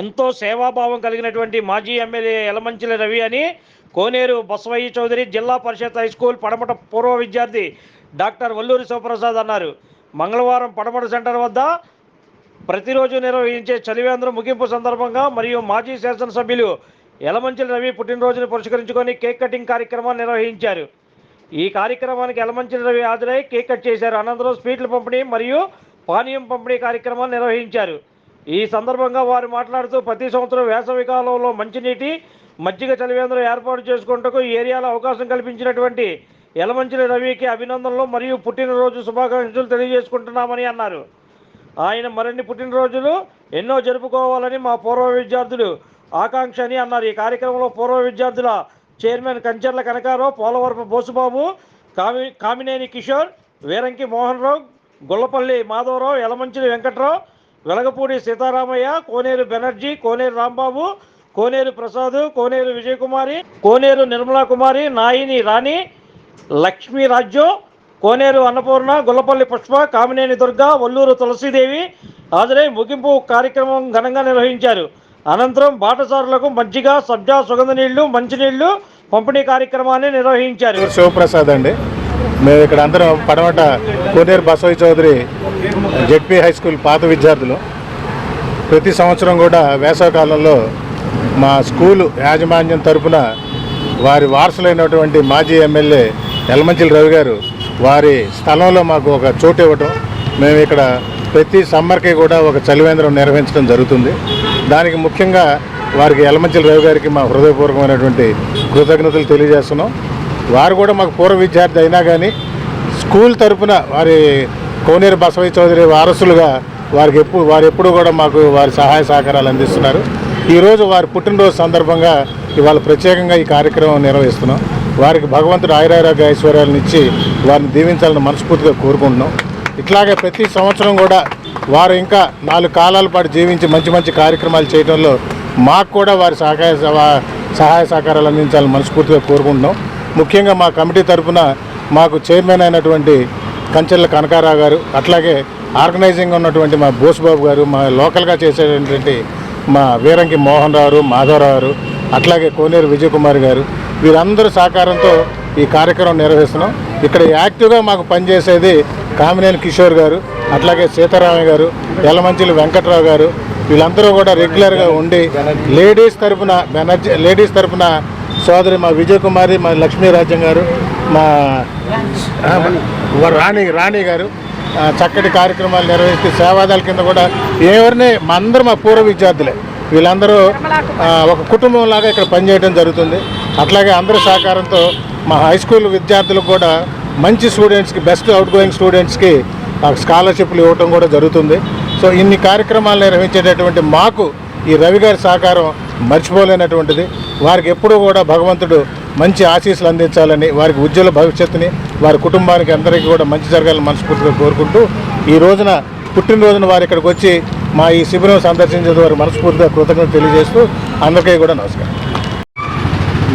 ఎంతో సేవాభావం కలిగినటువంటి మాజీ ఎమ్మెల్యే ఎలమంచిల రవి అని కోనేరు బసవయ్య చౌదరి జిల్లా పరిషత్ హై స్కూల్ పడమట పూర్వ విద్యార్థి డాక్టర్ వల్లూరి శివప్రసాద్ అన్నారు. మంగళవారం పడమట సెంటర్ వద్ద ప్రతిరోజు నిర్వహించే చలివేంద్రం ముగింపు సందర్భంగా మరియు మాజీ శాసనసభ్యులు ఎలమంచిల రవి పుట్టినరోజును పురస్కరించుకొని కేక్ కటింగ్ కార్యక్రమాన్ని నిర్వహించారు. ఈ కార్యక్రమానికి యలమంచిలి రవి హాజరై కేక్ కట్ చేశారు. అనంతరం స్వీట్ల పంపిణీ మరియు పానీయం పంపిణీ కార్యక్రమాన్ని నిర్వహించారు. ఈ సందర్భంగా వారు మాట్లాడుతూ ప్రతి సంవత్సరం వేసవి కాలంలో మంచినీటి మజ్జిగ చలివేంద్రం ఏర్పాటు చేసుకుంటకు ఈ ఏరియాలో అవకాశం కల్పించినటువంటి ఎలమంచిలి రవికి అభినందనలు మరియు పుట్టినరోజు శుభాకాంక్షలు తెలియజేసుకుంటున్నామని అన్నారు. ఆయన మరిన్ని పుట్టినరోజులు ఎన్నో జరుపుకోవాలని మా పూర్వ విద్యార్థులు ఆకాంక్ష అని అన్నారు. ఈ కార్యక్రమంలో పూర్వ విద్యార్థుల చైర్మన్ కంచర్ల కనకారావు పోలవరపు బోసుబాబు కామి కామినేని కిషోర్ వీరంకి మోహన్ రావు గొల్లపల్లి మాధవరావు ఎలమంచిలి వెంకట్రావు వెలగపూడి సీతారామయ్య కోనేరు బెనర్జీ కోనేరు రాంబాబు కోనేరు ప్రసాద్ కోనేరు విజయకుమారి కోనేరు నిర్మలా కుమారి నాయిని రాణి లక్ష్మీ రాజ్యం కోనేరు అన్నపూర్ణ గుల్లపల్లి పుష్ప కామినేని దుర్గ వల్లూరు తులసీదేవి హాజరై ముగింపు కార్యక్రమం ఘనంగా నిర్వహించారు. అనంతరం బాటసారులకు మజ్జిగ సబ్జా సుగంధ నీళ్ళు మంచినీళ్ళు పంపిణీ కార్యక్రమాన్ని నిర్వహించారు. శివప్రసాద్ అండి. మేము ఇక్కడ అందరం పడవట Koneru Basavaiah Chowdary ZP high school పాత విద్యార్థులు ప్రతి సంవత్సరం కూడా వేసవకాలంలో మా స్కూలు యాజమాన్యం తరపున వారి వారసులైనటువంటి మాజీ ఎమ్మెల్యే ఎల్మంచిల రవి గారు వారి స్థలంలో మాకు ఒక చోటు ఇవ్వటం. మేము ఇక్కడ ప్రతి సమ్మర్కి కూడా ఒక చలివేంద్రం నిర్వహించడం జరుగుతుంది. దానికి ముఖ్యంగా వారికి యలమంచిలి రవి గారికి మా హృదయపూర్వకమైనటువంటి కృతజ్ఞతలు తెలియజేస్తున్నాం. వారు కూడా మాకు పూర్వ విద్యార్థి అయినా కానీ స్కూల్ తరపున వారి కోనేరు బసవయ్య చౌదరి వారసులుగా వారికి ఎప్పుడు వారు ఎప్పుడూ కూడా మాకు వారి సహాయ సహకారాలు అందిస్తున్నారు. ఈరోజు వారి పుట్టినరోజు సందర్భంగా ఇవాళ ప్రత్యేకంగా ఈ కార్యక్రమం నిర్వహిస్తున్నాం. వారికి భగవంతుడు ఆయురారోగ్య ఐశ్వర్యాలను ఇచ్చి వారిని దీవించాలని మనస్ఫూర్తిగా కోరుకుంటున్నాం. ఇట్లాగే ప్రతి సంవత్సరం కూడా వారు ఇంకా నాలుగు కాలాల పాటు జీవించి మంచి మంచి కార్యక్రమాలు చేయడంలో మాకు కూడా వారి సహకార సహాయ సహకారాలు అందించాలని మనస్ఫూర్తిగా కోరుకుంటున్నాం. ముఖ్యంగా మా కమిటీ తరఫున మాకు చైర్మన్ అయినటువంటి కంచెల్ల కనకారావు గారు అట్లాగే ఆర్గనైజింగ్ ఉన్నటువంటి మా బోసుబాబు గారు మా లోకల్గా చేసేటటువంటి మా వీరంకి మోహన్ రావు మాధవరావు గారు అట్లాగే కోనేరు విజయకుమార్ గారు వీరందరూ సహకారంతో ఈ కార్యక్రమం నిర్వహిస్తున్నాం. ఇక్కడ యాక్టివ్గా మాకు పనిచేసేది కామినేని కిషోర్ గారు అట్లాగే సీతారామయ్య గారు యలమంచిలి వెంకట్రావు గారు వీళ్ళందరూ కూడా రెగ్యులర్గా ఉండి లేడీస్ తరపున బెనర్జీ లేడీస్ తరపున సోదరి మా విజయకుమారి మా లక్ష్మీరాజ్యం గారు మా రాణి రాణి గారు చక్కటి కార్యక్రమాలు నిర్వహిస్తూ సేవాదాల కింద కూడా ఎవరిని మా అందరూ మా పూర్వ విద్యార్థులే. వీళ్ళందరూ ఒక కుటుంబం లాగా ఇక్కడ పనిచేయడం జరుగుతుంది. అట్లాగే అందరి సహకారంతో మా హై స్కూల్ విద్యార్థులకు కూడా మంచి స్టూడెంట్స్కి బెస్ట్ అవుట్ గోయింగ్ స్టూడెంట్స్కి స్కాలర్షిప్లు ఇవ్వటం కూడా జరుగుతుంది. సో ఇన్ని కార్యక్రమాలు నిర్వహించేటటువంటి మాకు ఈ రవి గారి సహకారం మర్చిపోలేనటువంటిది. వారికి ఎప్పుడూ కూడా భగవంతుడు మంచి ఆశీస్సులు అందించాలని వారికి ఉజ్వల భవిష్యత్తుని వారి కుటుంబానికి అందరికీ కూడా మంచి జరగాలని మనస్ఫూర్తిగా కోరుకుంటూ ఈ రోజున పుట్టినరోజున వారు ఇక్కడికి వచ్చి మా ఈ శిబిరం సందర్శించిన వారు మనస్ఫూర్తిగా కృతజ్ఞత తెలియజేస్తూ అందరికీ కూడా నమస్కారం.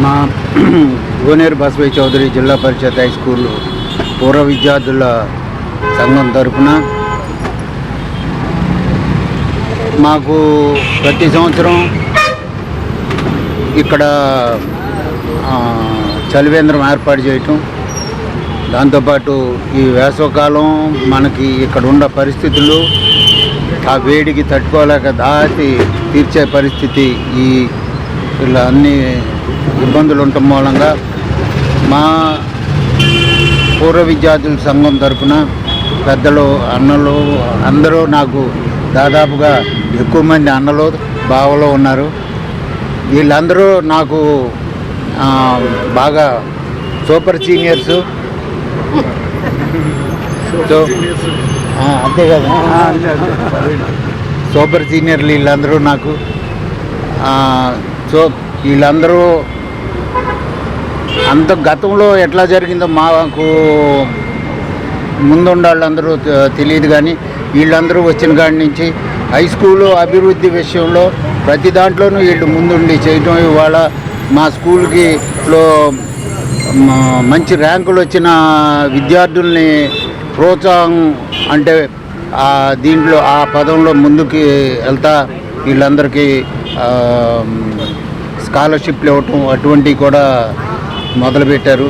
మా గోనేరు బసవయ్య చౌదరి జిల్లా పరిషత్ హై స్కూల్ పూర్వ విద్యార్థుల సంఘం తరఫున మాకు ప్రతి సంవత్సరం ఇక్కడ చలివేంద్రం ఏర్పాటు చేయటం. దాంతోపాటు ఈ వేసవకాలం మనకి ఇక్కడ ఉన్న పరిస్థితులు ఆ వేడికి తట్టుకోలేక దాటి తీర్చే పరిస్థితి ఈ ఇలా అన్ని ఇబ్బందులు ఉండటం మూలంగా మా పూర్వ విద్యార్థుల సంఘం తరపున పెద్దలు అన్నలు అందరూ నాకు దాదాపుగా ఎక్కువ మంది అన్నలు బావలో ఉన్నారు. వీళ్ళందరూ నాకు బాగా సూపర్ సీనియర్స్. సో అంతే కదా. సూపర్ సీనియర్లు వీళ్ళందరూ నాకు. సో వీళ్ళందరూ అంత గతంలో ఎట్లా జరిగిందో మాకు ముందుండ వాళ్ళందరూ తెలియదు కానీ వీళ్ళందరూ వచ్చిన కాడి నుంచి హై స్కూలు అభివృద్ధి విషయంలో ప్రతి దాంట్లోనూ వీళ్ళు ముందుండి చేయటం ఇవాళ మా స్కూల్కి లో మంచి ర్యాంకులు వచ్చిన విద్యార్థుల్ని ప్రోత్సాహం అంటే దీంట్లో ఆ పదంలో ముందుకి వెళ్తా వీళ్ళందరికీ స్కాలర్షిప్లు ఇవ్వటం అటువంటివి కూడా మొదలుపెట్టారు.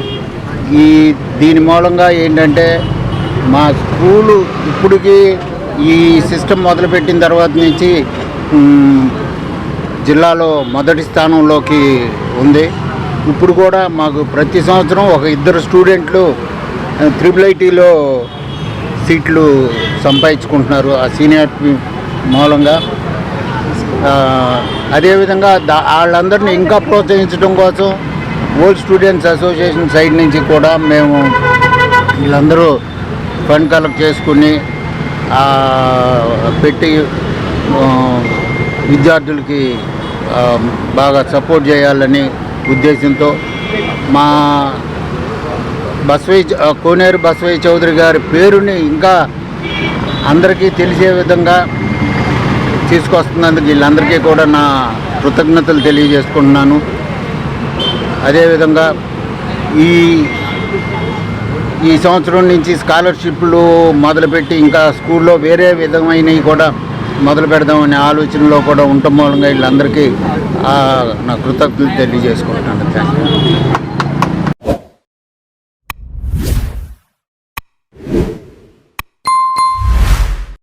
ఈ దీని మూలంగా ఏంటంటే మా స్కూలు ఇప్పటికీ ఈ సిస్టమ్ మొదలుపెట్టిన తర్వాత నుంచి జిల్లాలో మొదటి స్థానంలోకి ఉంది. ఇప్పుడు కూడా మాకు ప్రతి సంవత్సరం ఒక ఇద్దరు స్టూడెంట్లు త్రిబుల్ ఐటీలో సీట్లు సంపాదించుకుంటున్నారు ఆ సీనియర్ మూలంగా. అదేవిధంగా దా వాళ్ళందరినీ ఇంకా ప్రోత్సహించడం కోసం ఓల్డ్ స్టూడెంట్స్ అసోసియేషన్ సైడ్ నుంచి కూడా మేము వీళ్ళందరూ ఫండ్ కలెక్ట్ చేసుకుని పెట్టి విద్యార్థులకి బాగా సపోర్ట్ చేయాలని ఉద్దేశంతో మా బసవయ్య కోనేరు బసవయ్య చౌదరి గారి పేరుని ఇంకా అందరికీ తెలిసే విధంగా తీసుకొస్తున్నందుకు వీళ్ళందరికీ కూడా నా కృతజ్ఞతలు తెలియజేసుకుంటున్నాను. అదేవిధంగా ఈ ఈ సంవత్సరం నుంచి స్కాలర్షిప్లు మొదలుపెట్టి ఇంకా స్కూల్లో వేరే విధమైనవి కూడా మొదలు పెడదామనే ఆలోచనలో కూడా ఉండటం మూలంగా వీళ్ళందరికీ నా కృతజ్ఞతలు తెలియజేసుకుంటున్నాను. Thank you